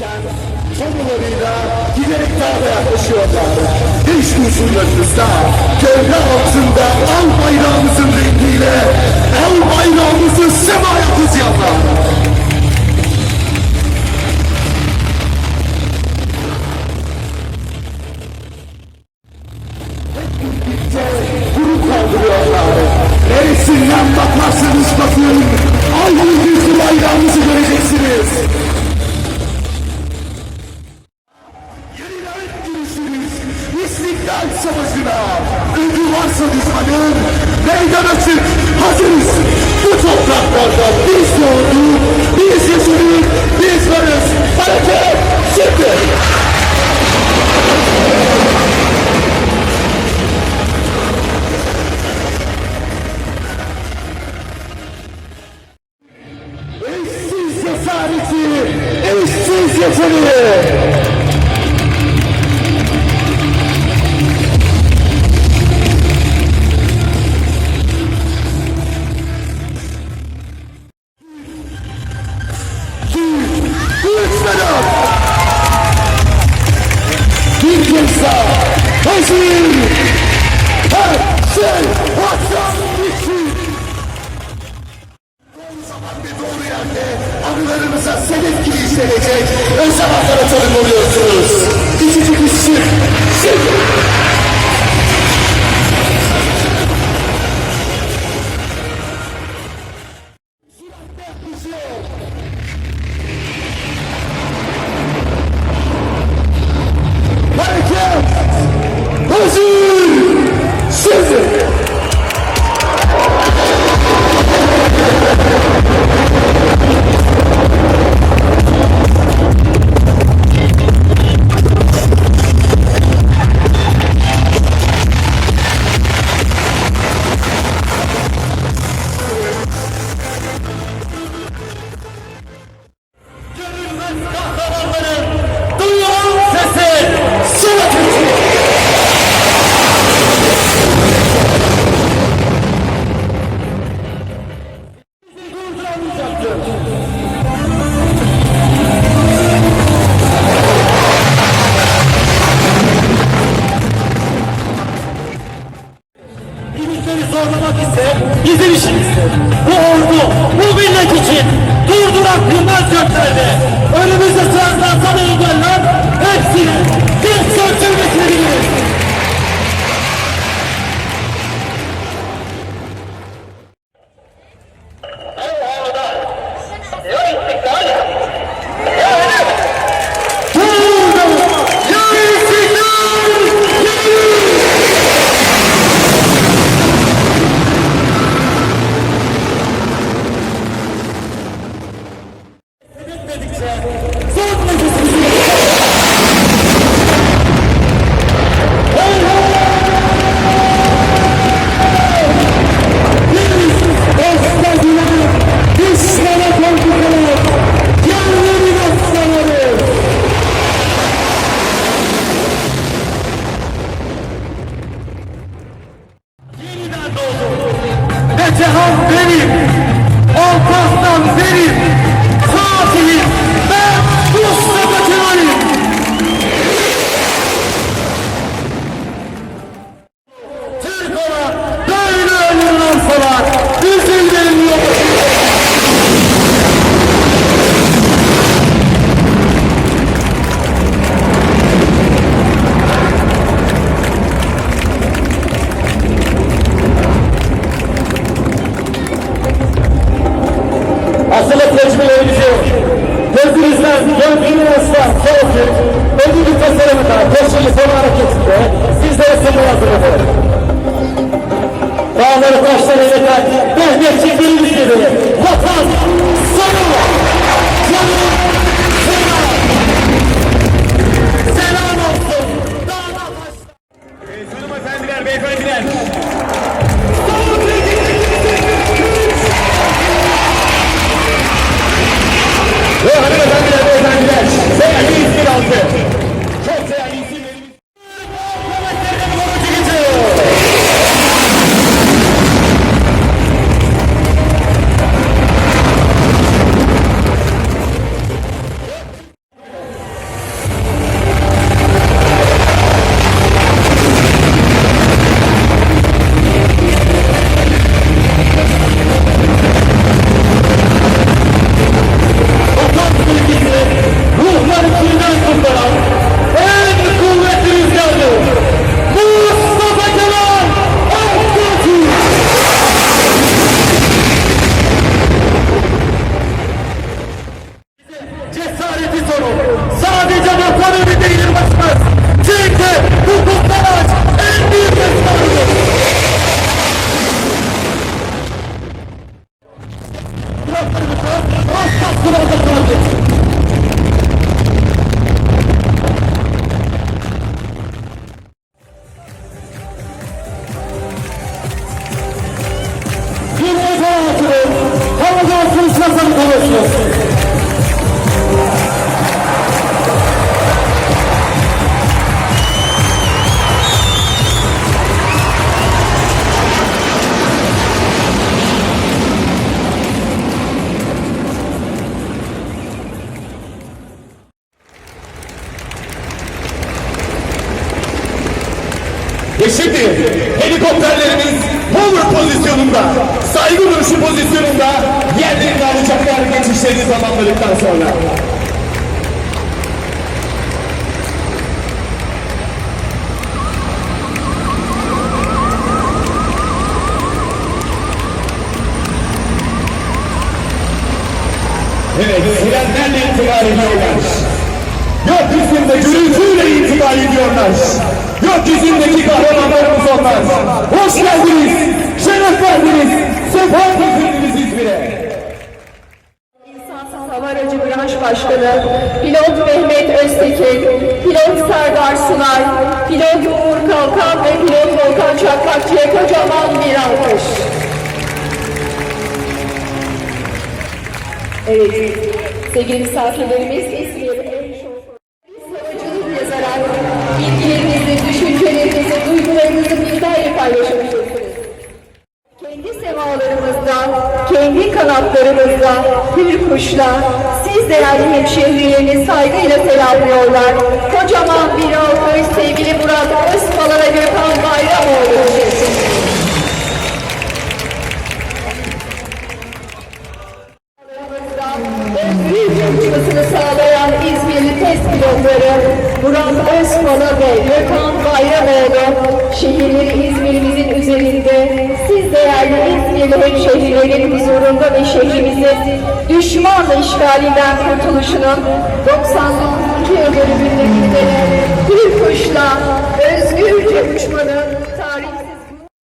verirken kamularıyla giderek daha da yaklaşıyorlar. Hiç kusurlarınızda gövde altında al bayrağımızın rengiyle al bayrağımızı semaya kuzayanlar. Daha hazır! Özel haklara tanık oluyorsunuz. İkinci bir şık, şık! Hareket! Hazır! Zorlamak ise bizim işimizdir. Bu ordu, bu millet için durdurak bilmez göklerde. Önümüzde sırtlansana engeller, hepsini bir söktürmesini biliriz. Ve Cehan benim, Alparslan benim, Fatih'im. Ben Mustafa Kemal'im. Gözünüzden, gönlünüzden soğutup ödülü tasarımında, koşulu son hareketinde sizlere sunum hazırladık. Dağları taşları yeter, Mehmetçik birimiz gibi. Vatan, Thank you. Ve şimdi helikopterlerimiz hover pozisyonunda, saygı duruşu pozisyonunda yerlerini alacaklar geçişlerini tamamladıktan sonra. Evet, sirenlerle intikal ediyorlar. Gökyüzünde gürültüyle intikal ediyorlar. Gökyüzündeki kahramanlarımız onlar. Hoş geldiniz, şeref verdiniz, sefa getirdiniz İzmir'e. Aracı Branş Başkanı, Pilot Mehmet Öztekin, Pilot Serdar Sunay, Pilot Uğur Kalkan ve Pilot Volkan Çakmakçı'ya kocaman bir alkış. Evet, sevgili misafirlerimiz paylaşabilirsiniz. Kendi semalarımızda, kendi kanatlarımızda, bir kuşla, siz değerli hemşehrilerini saygıyla selamlıyorlar. Kocaman bir alkış sevgili Murat Özpala ve Gökhan İzmirli hemşehrilerin huzurunda ve şehrimizi düşmanla işgalinden kurtuluşunun 99. yıl dönümünde bir kuşla özgürce uçmanın